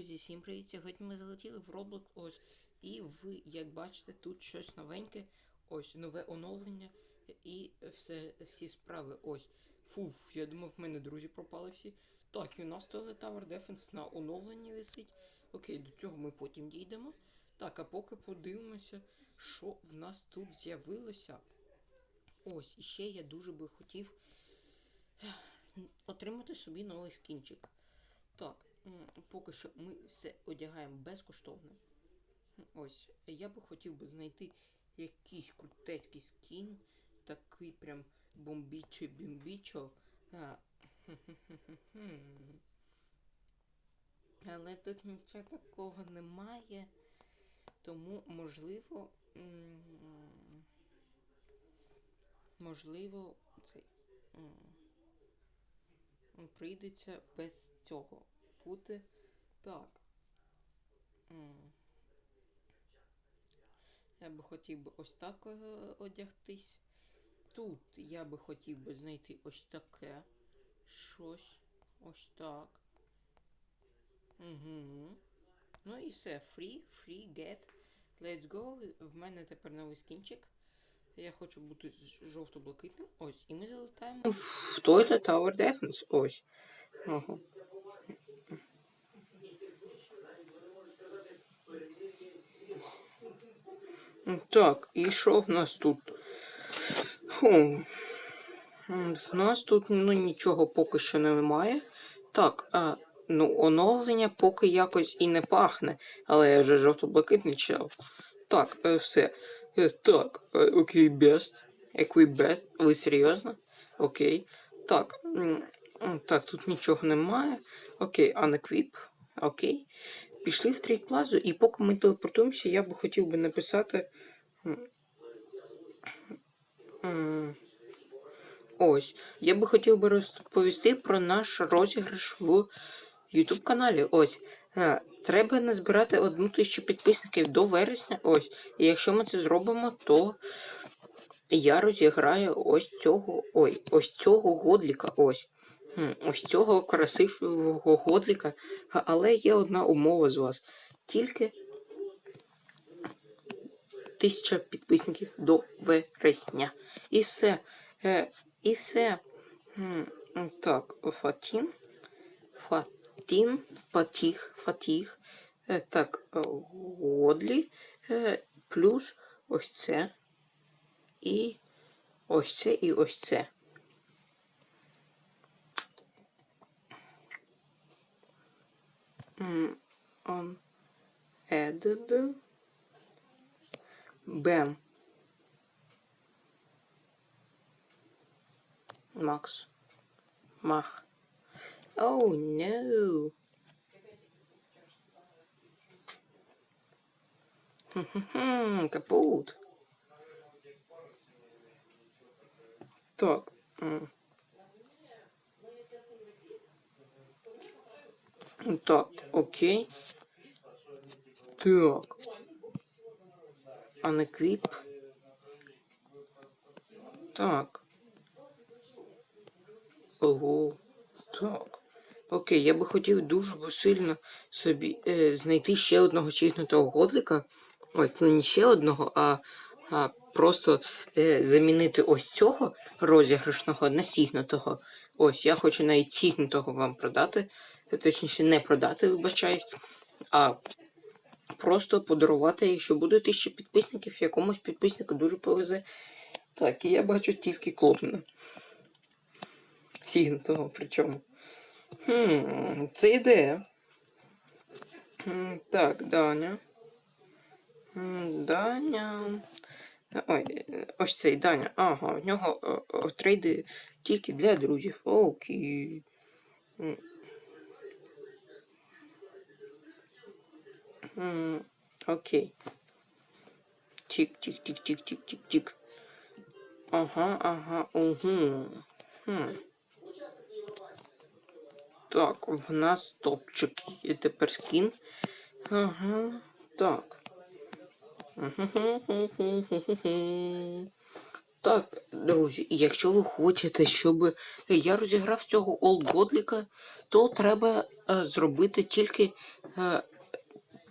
друзі, всім привіт! Сьогодні ми залетіли в Roblox ось. І ви, як бачите, тут щось новеньке, ось нове оновлення і все, всі справи. Ось. Фуф, я думав, в мене друзі пропали всі. Так, і у нас Toilet Tower Defense на оновленні висить. Окей, до цього ми потім дійдемо. Так, а поки подивимося, що в нас тут з'явилося. Ось, і ще я дуже би хотів отримати собі новий скінчик. Так, поки що ми все одягаємо безкоштовно. Ось, я би хотів би знайти якийсь крутецький скін, такий прям бомбічо бімбічо. Але тут нічого такого немає. Тому можливо. Можливо, цей. Прийдеться без цього бути. Так. Я би хотів би ось так е, одягтись. Тут я би хотів би знайти ось таке. Щось. Ось так. Угу. Ну і все. Free, free, get. Let's go. В мене тепер новий скінчик. Я хочу бути жовто-блакитним. Ось. І ми залетаємо в Toilet Tower Defense. Ось. Ага. Так, і що в нас тут? Фу. В нас тут ну, нічого поки що немає. Так, а, ну, оновлення поки якось і не пахне, але я вже жовто-блакитний чел. Так, е, все. Е, Так, е, окей, best. Equip best. Ви серйозно? Окей. Так. Так, тут нічого немає. Окей, unequip. Окей. Пішли в трейд плазу, і поки ми телепортуємося, я би хотів би написати. Ось. Я би хотів би розповісти про наш розіграш в YouTube каналі. Ось. Е, Треба назбирати одну тисячу підписників до вересня. Ось. І якщо ми це зробимо, то я розіграю ось цього. Ой, ось цього годліка. Ось. Ось цього красивого годліка. Але є одна умова з вас. Тільки тисяча підписників до вересня. І все. Е, і все. Так, Фатін. Фатін. Фатіх. Фатіх. Е, Так, е, Годлі. Плюс ось це. І ось це і ось це. On added. Бем. Макс. Мах. Oh no. Капут. Так. Так, окей. Так. Анеквіп. Так. Ого. Так. Окей, я би хотів дуже сильно собі е, знайти ще одного чигнутого годлика. Ось, ну не ще одного, а, а просто е, замінити ось цього розіграшного на сігнутого. Ось, я хочу навіть сігнутого вам продати. Точніше, не продати, вибачаюсь, а просто подарувати, якщо буде тисяча підписників, якомусь підписнику дуже повезе. Так, і я бачу тільки клопна. Сігнутого причому. Хм, це ідея. Так, Даня. Даня. Ой, ось цей Даня. Ага, в нього е, е, трейди тільки для друзів. Окей. Окей. Тік-тік-тік-тік-тік-тік-тік. Ага, ага, угу. Хм. Так, в нас топчик. І тепер скін. Ага. Так. Так, друзі, якщо ви хочете, щоб я розіграв цього олдгодліка, то треба е, зробити тільки е,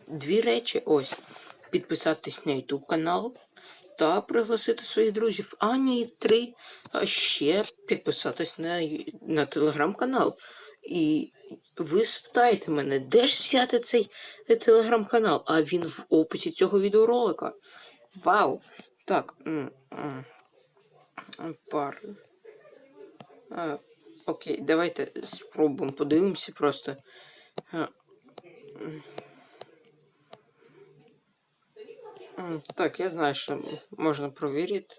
дві речі. Ось. Підписатись на YouTube канал та пригласити своїх друзів. А ні, три. А ще підписатись на, на телеграм-канал. І ви спитаєте мене, де ж взяти цей е, телеграм-канал? А він в описі цього відеоролика. Вау! Так. Пар. Окей, давайте спробуємо, подивимося просто. А, м. М, Так, я знаю, що можна провірити.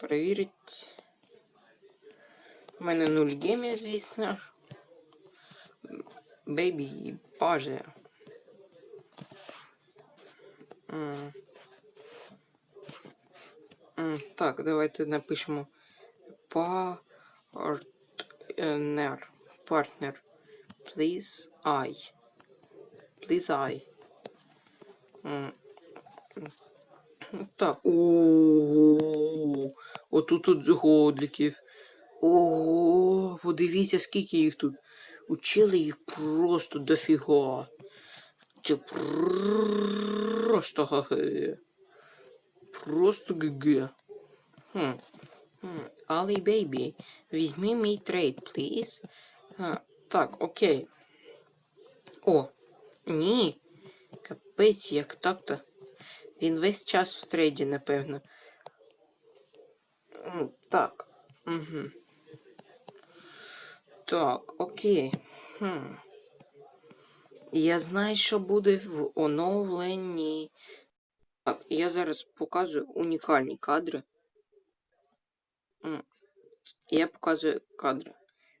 Перевірити. У мене нуль гемія, звісно. Бейбі. М, Так, давайте напишемо партнер. Партнер. Please I. Please I. Так. О, отут тут годликів. О, подивіться, скільки їх тут. Учили їх просто дофіга. Це просто ГГ. Просто ГГ. Хм. Алі бейбі, візьми мій трейд, пліз. Так, окей. О, ні. Капець, як так-то. Він весь час в трейді, напевно. Так. Угу. Так, окей. Хм. Я знаю, що буде в оновленні. Так, я зараз показую унікальні кадри. Я показую кадри.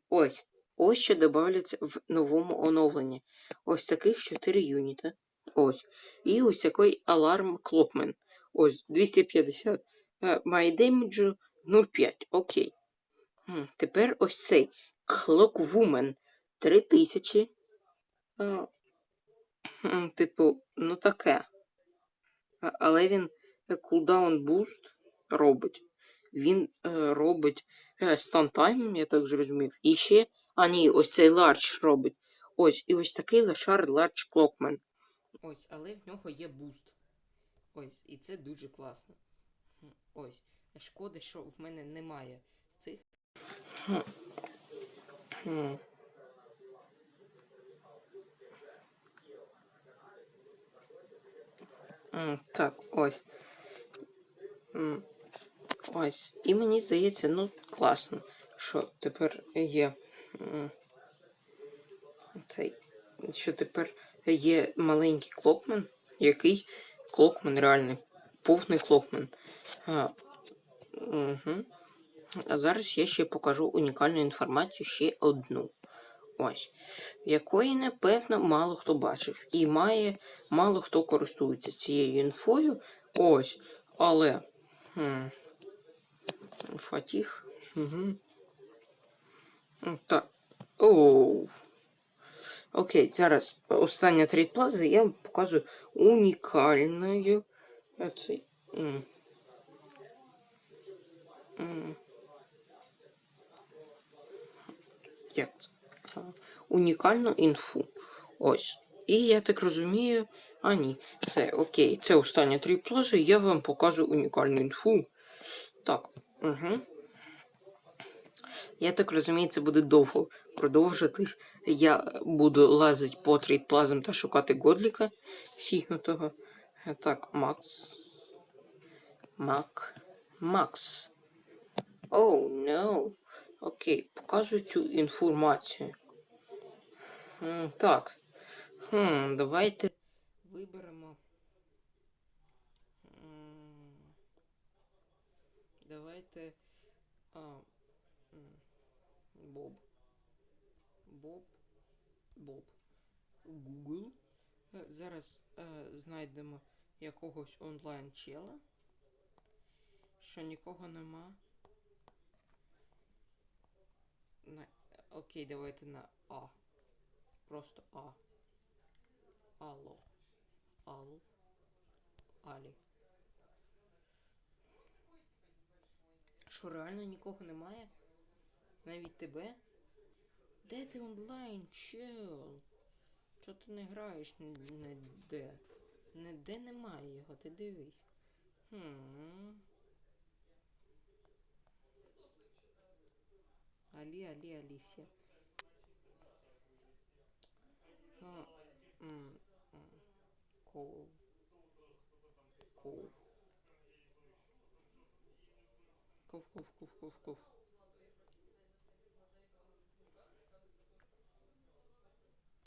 Ось. Ось що додається в новому оновленні. Ось таких 4 юніта. Ось. І ось такий аларм Clockman. Ось 250. Е, My damage 0,5. Окей. Тепер ось цей 3000. Е, Типу, ну таке. Але він е, cooldown boost робить. Він е, робить е, stun time, я так зрозумів. І ще. А ні, ось цей large робить. Ось, і ось такий лошар large clockman. Ось, але в нього є буст. Ось, і це дуже класно. Ось. Шкода, що в мене немає цих. Так, ось. Ось. І мені здається, ну, класно, що тепер є. Цей. Що тепер є маленький клокмен, який клокмен реальний, повний клокмен. А, угу. а зараз я ще покажу унікальну інформацію ще одну. Ось. Якої, напевно, мало хто бачив. І має мало хто користується цією інфою. Ось. Але. Хм. Фатіх. Угу. Так. Оу. Окей, зараз остання трейд плаза, я вам показую унікальною. Оцей. м. М. Як це? Унікальну інфу. Ось. І я так розумію. А, ні. Все, окей. Це остання трейд плаза, я вам показую унікальну інфу. Так. Угу. Я так розумію, це буде довго продовжитись. Я буду лазити по трейдплазам та шукати Годліка сігнутого. Так, Макс. Мак. Макс. Оу, oh, no. Окей, показую цю інформацію. Так. Хм, давайте виберемо. Давайте. Боб. Боб. Боб. Google. Е, Зараз е, знайдемо якогось онлайн чела. Що нікого нема. На... Окей, давайте на А. Просто А. Алло. Ал. Алі. Що реально нікого немає? Навіть тебе? Де ти онлайн, чел? Чого ти не граєш ніде? Ніде немає його, ти дивись. Хм. Алі, алі, алі, всі. Коу. Ков, ков, ков, ков, ков.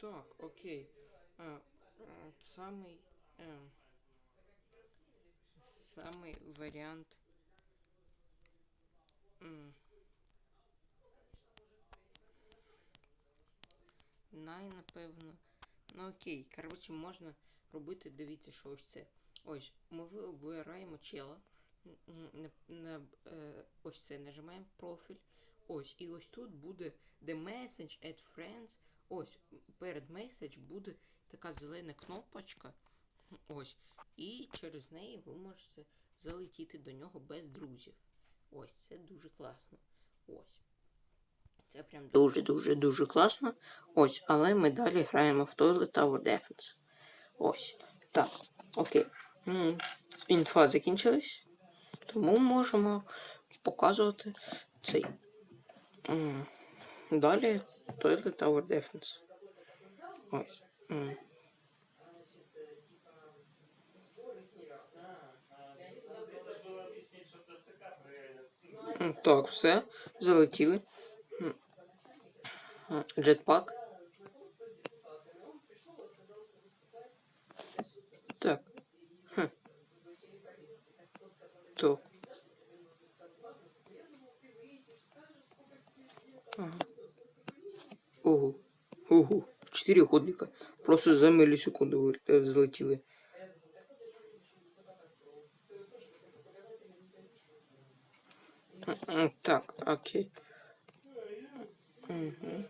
Так, окей. А, самий. Е, самий варіант. Най, напевно. Ну окей, коротше, можна робити, дивіться, що ось це. Ось, ми вибираємо чела. На, на, е, ось це нажимаємо профіль. Ось, і ось тут буде The Message at Friends. Ось, перед Message буде така зелена кнопочка. Ось. І через неї ви можете залетіти до нього без друзів. Ось, це дуже класно. Ось. Це прям дуже-дуже дуже класно. Ось, але ми далі граємо в Toilet Tower Defense. Ось. Так, окей. Інфа закінчилась. Тому можемо показувати цей. Далі Toilet Tower Defense. Ось. М, Так, все. Залетіли. Джетпак. Так. Хм. Так. Ага. Ого. Ого. Четыре ходника. Просто за миллисекунду вы- э, взлетели. М, м, Так, окей. Угу.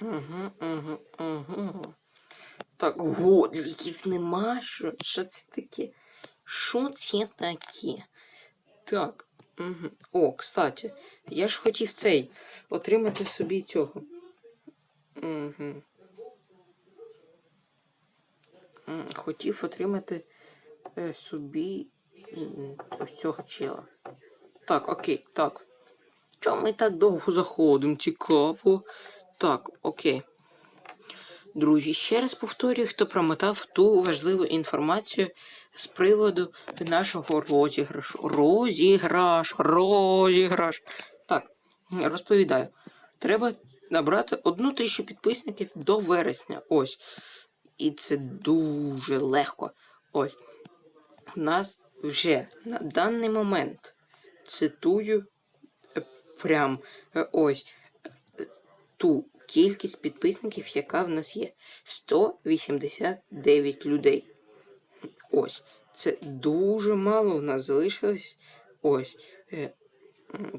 Угу, угу, угу. Так, годліків нема. Що, що це таке? Що це таке? Так. Угу. О, кстати, я ж хотів цей отримати собі цього. Угу. Хотів отримати е, собі ось цього чела. Так, окей, так. Чому ми так довго заходимо? Цікаво. Так, окей. Друзі, ще раз повторюю, хто промотав ту важливу інформацію з приводу нашого розіграшу. Розіграш, розіграш. Так, розповідаю. Треба набрати одну тисячу підписників до вересня. Ось. І це дуже легко. Ось. У нас вже на даний момент цитую прям ось ту кількість підписників, яка в нас є. 189 людей. Ось. Це дуже мало в нас залишилось. Ось. Е,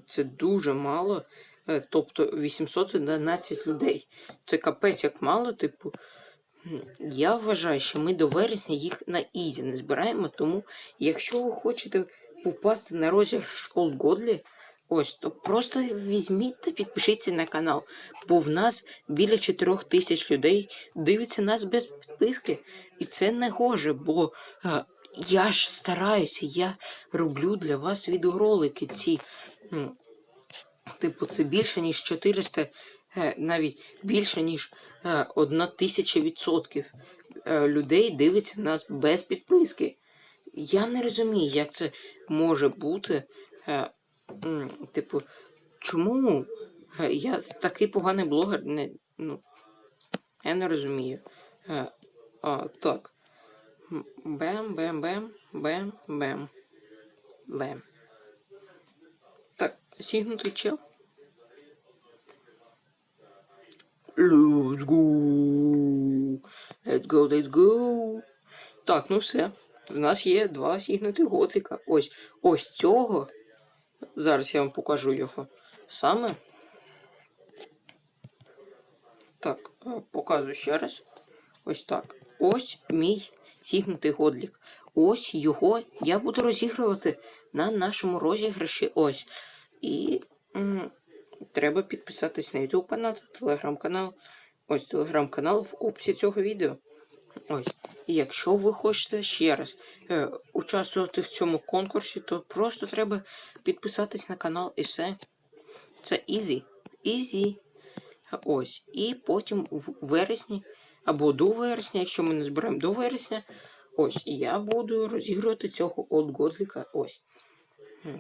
Це дуже мало. Е, Тобто 811 людей. Це капець як мало, типу. Я вважаю, що ми до вересня їх на ізі не збираємо, тому якщо ви хочете попасти на розіграш Old Godly, ось, то просто візьміть та підпишіться на канал, бо в нас біля 4 тисяч людей дивиться нас без підписки, і це не гоже, бо е, я ж стараюся, я роблю для вас відеоролики ці. Типу, це більше, ніж 400, е, навіть більше, ніж е, одна тисяча відсотків е, людей дивиться нас без підписки. Я не розумію, як це може бути. Типу, чому е, я такий поганий блогер? Не, ну, я не розумію. Е, А, так. Бем, бем, бем. Так, сігнутий чел. Let's go. Let's go, let's go. Так, ну все. В нас є два сігнути готліка. Ось ось цього. Зараз я вам покажу його. Саме. Так, е, показую ще раз. Ось так. Ось мій сігнутий годлік. Ось його я буду розігрувати на нашому розіграші. Ось. І м, треба підписатись на YouTube канал, телеграм-канал. Ось телеграм-канал в описі цього відео. Ось. Якщо ви хочете ще раз е, участвувати в цьому конкурсі, то просто треба підписатись на канал і все. Це ізі. Ізі. Ось. І потім в вересні, або до вересня, якщо ми не збираємо до вересня, ось я буду розігрувати цього от Годліка. Ось.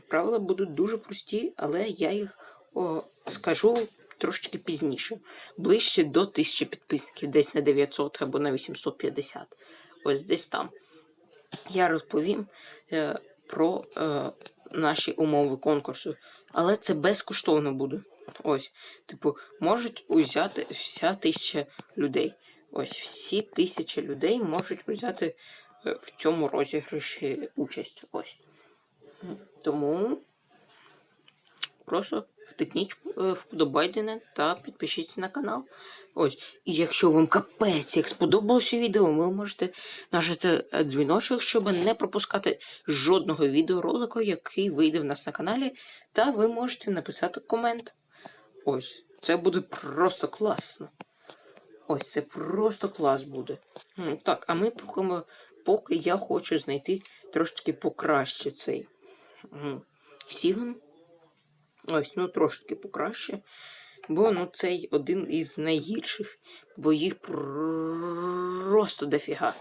Правила будуть дуже прості, але я їх о, скажу трошечки пізніше. Ближче до 1000 підписників, десь на 900 або на 850. Ось десь там. Я розповім е, про е, наші умови конкурсу. Але це безкоштовно буде. Ось, типу, можуть узяти вся тисяча людей. Ось всі тисячі людей можуть взяти е, в цьому розіграші участь. Ось. Тому просто втикніть е, вподобайдене та підпишіться на канал. Ось. І якщо вам капець, як сподобалося відео, ви можете нажати е, дзвіночок, щоб не пропускати жодного відеоролику, який вийде в нас на каналі. Та ви можете написати комент. Ось. Це буде просто класно. Ось це просто клас буде. Так, а ми поки, поки я хочу знайти трошки покраще цей Сіган. Ось, ну трошки покраще. Бо ну цей один із найгірших, бо їх просто дофіга.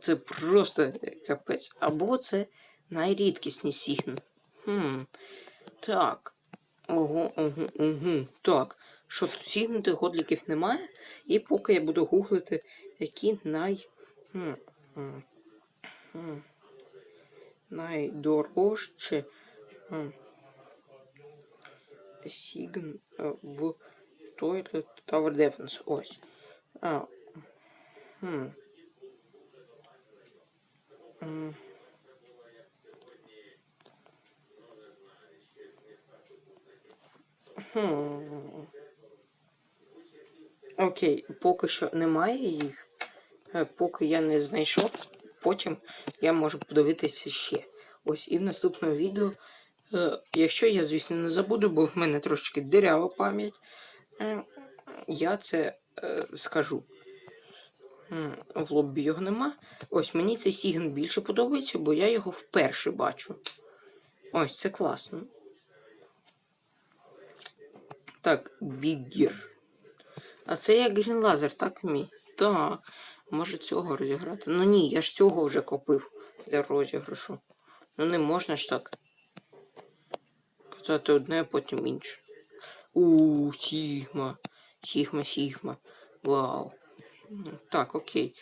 Це просто капець. Або це найрідкісні. Хм. Так. Ого, ого, ого. Так. Що тут сігнутих годліків немає. І поки я буду гуглити, які най. Хм, хм, найдорожчі. Хм, Сігн е, в Toilet Tower Defense. Ось. А. Хм. Хм. Окей, поки що немає їх. Е, Поки я не знайшов, потім я можу подивитися ще. Ось і в наступному відео, якщо я, звісно, не забуду, бо в мене трошки дирява пам'ять, е, я це е, скажу. В лобі його нема. Ось мені цей Сігн більше подобається, бо я його вперше бачу. Ось це класно. Так, біггір. А це як Green Laser, так мій? Так. Може цього розіграти? Ну ні, я ж цього вже купив для розіграшу. Ну не можна ж так. Казати одне, потім інше. У, Сігма. Сігма, Сігма. Вау. Так, окей.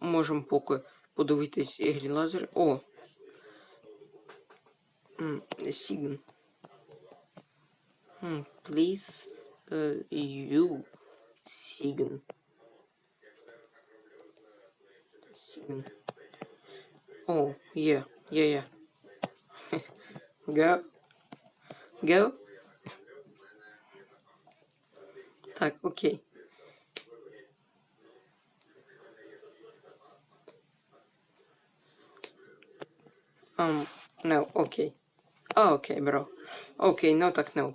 Можемо поки подивитись Laser. О. Сігн. Please, uh, you, Сігн. Сігн. О, є, є, є. Go. Go. Так, окей. Um, no, окей. А, окей, бро. Окей, no так no.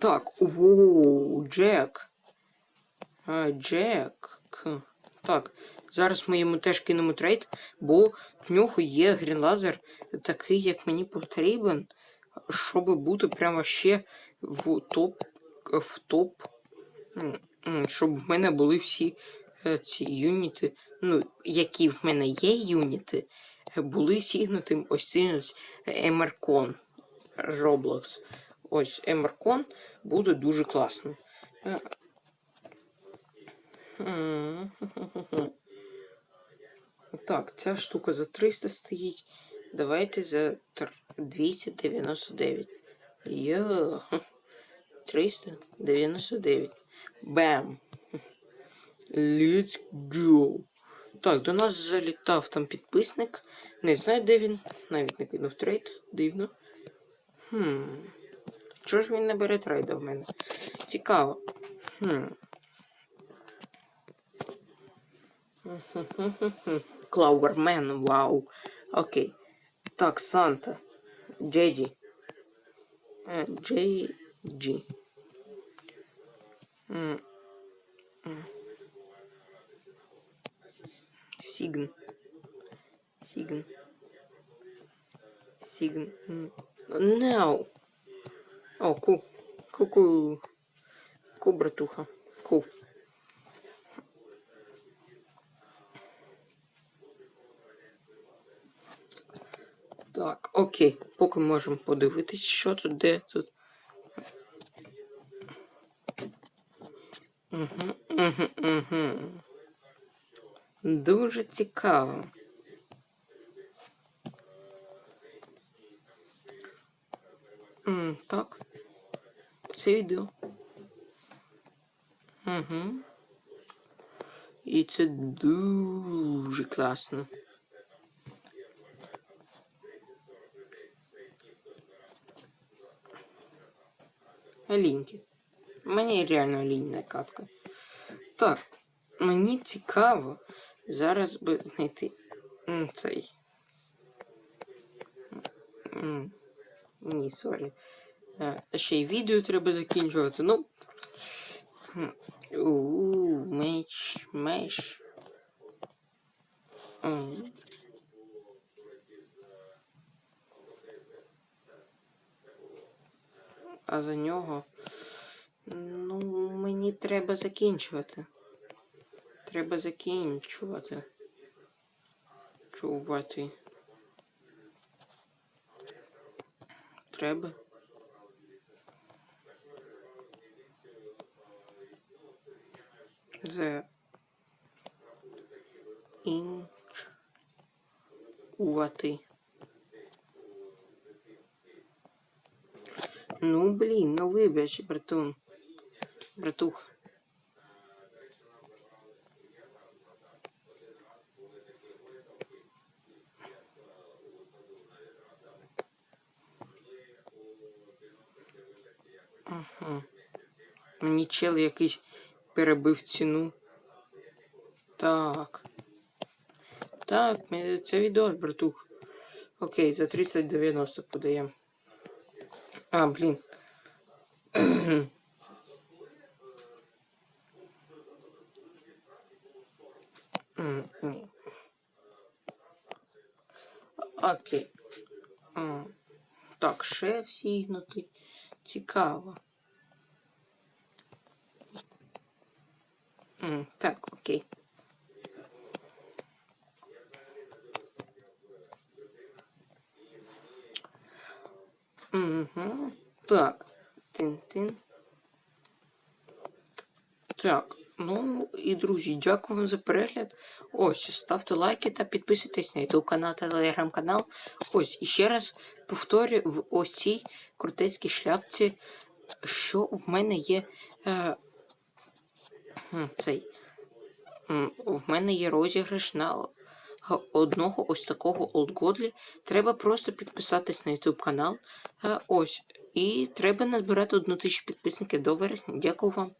Так, оу, Джек. А, Джек. Так, зараз ми йому теж кинемо трейд, бо в нього є грінлазер такий, як мені потрібен, щоб бути прямо ще в топ. В топ. Щоб в мене були всі е, ці юніти, ну, які в мене є юніти, е, були сігнутим ось цим Емеркон Roblox. Ось Емеркон буде дуже класно. Е, Так, ця штука за 300 стоїть. Давайте за 299. Йо. 399. Бам. Let's go. Так, до нас залітав там підписник. Не знаю, де він. Навіть не кинув трейд. Дивно. Хм. Чого ж він не бере трейда в мене? Цікаво. Хм. Клауермен, вау. Окей. Так, Санта. Джеді. Джей. G. М. М. Sign. Sign. Sign. М. No. О, ку. Ку-ку. Ку, братуха. Ку. Так, окей. Поки можемо подивитись, що тут, де тут. Угу, угу, угу. Дуже цікаво. М, так. Це відео. Угу. І це дуже класно. Ліньки. Мені реально ліньна катка. Так, мені цікаво зараз би знайти цей. Ні, сорі. Е, Ще й відео треба закінчувати. Ну. Ууу, меч, меч. А за нього. Ну, мені треба закінчувати. Треба закінчувати. Чувати. Треба. The inch. Увати. Ну, блін, ну вибач, братун. Братух. Ага. Мені чел якийсь перебив ціну. Так. Так, це відео, братух. Окей, за 390 подаємо. А, Ні. Окей. Так, ще всігнути. Цікаво. Так, окей. Угу. Так. Тин-тин. Так. Ну і друзі, дякую вам за перегляд. Ось, ставте лайки та підписуйтесь на YouTube канал та телеграм-канал. Ось, і ще раз повторюю в ось цій крутецькій шляпці, що в мене є. Е, цей. В мене є розіграш на одного ось такого олдгодлі. Треба просто підписатись на YouTube канал. Е, Ось. І треба назбирати одну тисячу підписників до вересня. Дякую вам.